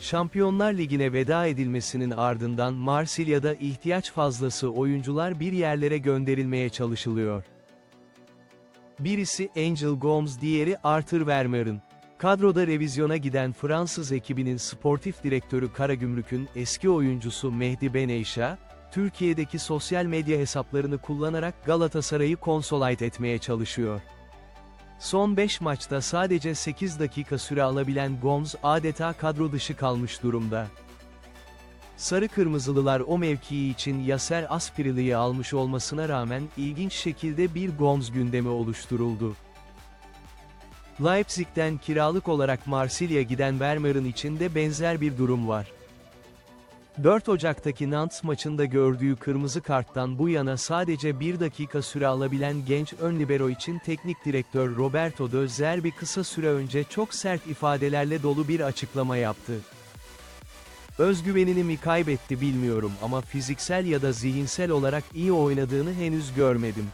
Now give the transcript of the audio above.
Şampiyonlar Ligi'ne veda edilmesinin ardından Marsilya'da ihtiyaç fazlası oyuncular bir yerlere gönderilmeye çalışılıyor. Birisi Angel Gomes diğeri Arthur Vermeer'in. Kadroda revizyona giden Fransız ekibinin sportif direktörü Karagümrük'ün eski oyuncusu Mehdi Beneyşa, Türkiye'deki sosyal medya hesaplarını kullanarak Galatasaray'ı konsolide etmeye çalışıyor. Son 5 maçta sadece 8 dakika süre alabilen Gomes adeta kadro dışı kalmış durumda. Sarı Kırmızılılar o mevkii için Yaser Aspirili'yi almış olmasına rağmen ilginç şekilde bir Gomes gündemi oluşturuldu. Leipzig'ten kiralık olarak Marsilya giden Vermeer'in içinde benzer bir durum var. 4 Ocak'taki Nantes maçında gördüğü kırmızı karttan bu yana sadece 1 dakika süre alabilen genç ön libero için teknik direktör Roberto De Zerbi kısa süre önce çok sert ifadelerle dolu bir açıklama yaptı. Özgüvenini mi kaybetti bilmiyorum ama fiziksel ya da zihinsel olarak iyi oynadığını henüz görmedim.